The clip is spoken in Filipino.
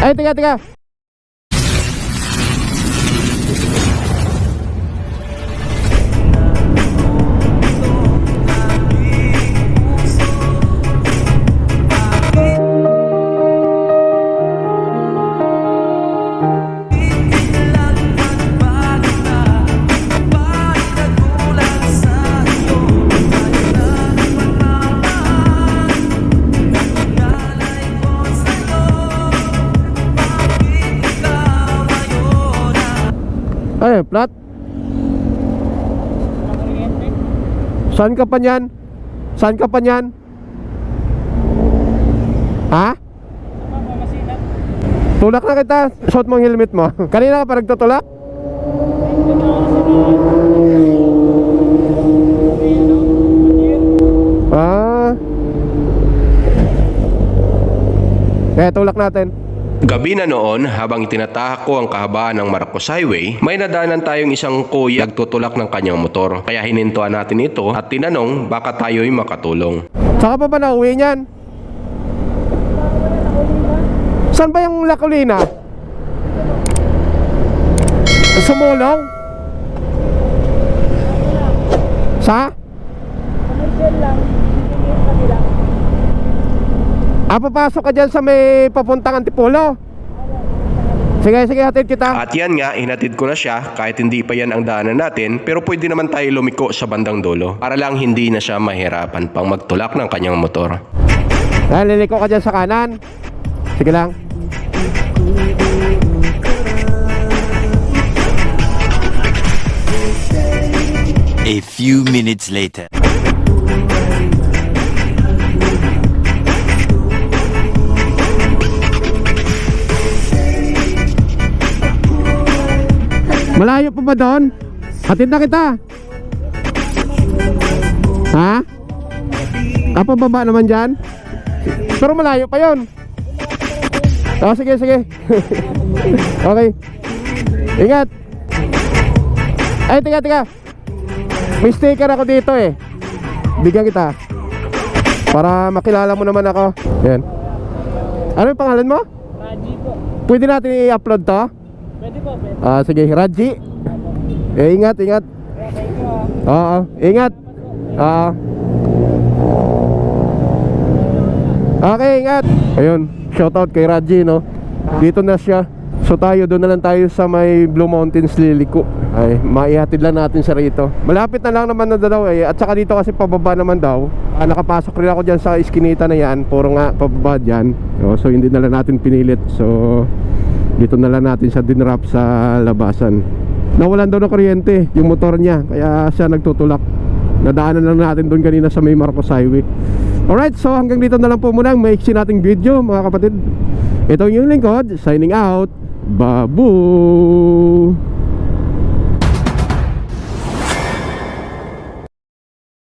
Ay, tiga, tiga. Ay, plat. Saan ka pa niyan? Saan ka pa niyan? Ha? Tulak na kita. Suot mo ang helmet mo. Kanina ka pa nagtutulak? Ah. Kaya tulak natin. Gabi na noon, habang itinatahak ko ang kahabaan ng Marcos Highway, may nadaanan tayong isang kuya nagtutulak ng kanyang motor. Kaya hinintuan natin ito at tinanong baka tayo'y makatulong. Saka pa ba nauwi niyan? Saan ba yung Lacolina? Sumulong? Sa? Ah, papasok ka dyan sa may papuntang Antipolo? Sige, sige, hatid kita. At yan nga, hinatid ko na siya kahit hindi pa yan ang daanan natin pero pwede naman tayo lumiko sa bandang dulo para lang hindi na siya mahirapan pang magtulak ng kanyang motor. Ah, liliko ka dyan sa kanan. Sige lang. A few minutes later. Malayo pa ba doon? Hatid na kita. Ha? Ah, pababa naman dyan? Pero malayo pa yon. Oh, sige, sige. okay. Ingat. Ay, tiga, tiga. May sticker ako dito eh. Bigyan kita. Para makilala mo naman ako. Yan. Ano yung pangalan mo? Raji po. Pwede natin i-upload to? Pwede po, pwede. Ah, sige, Raji. Eh, ingat, ingat. You ah. Oo, ingat. Oo. Okay, ingat. Ayun, shoutout kay Raji, no. Dito na siya. So tayo, doon na lang tayo sa may Blue Mountains Liliko. Ay, maihatid lang natin siya rito. Malapit na lang naman na daw eh. At saka dito kasi pababa naman daw. Ah, nakapasok rin ako dyan sa iskinita na yan. Puro nga pababa dyan. Oh, so hindi na lang natin pinilit. So dito na lang natin siya dinrap sa labasan. Nawalan daw ng kuryente yung motor niya. Kaya siya nagtutulak. Nadaanan lang natin doon kanina sa may Marcos Highway. Alright, so hanggang dito na lang po muna ang maiksi nating video mga kapatid. Ito yung lingkod, signing out. Babu!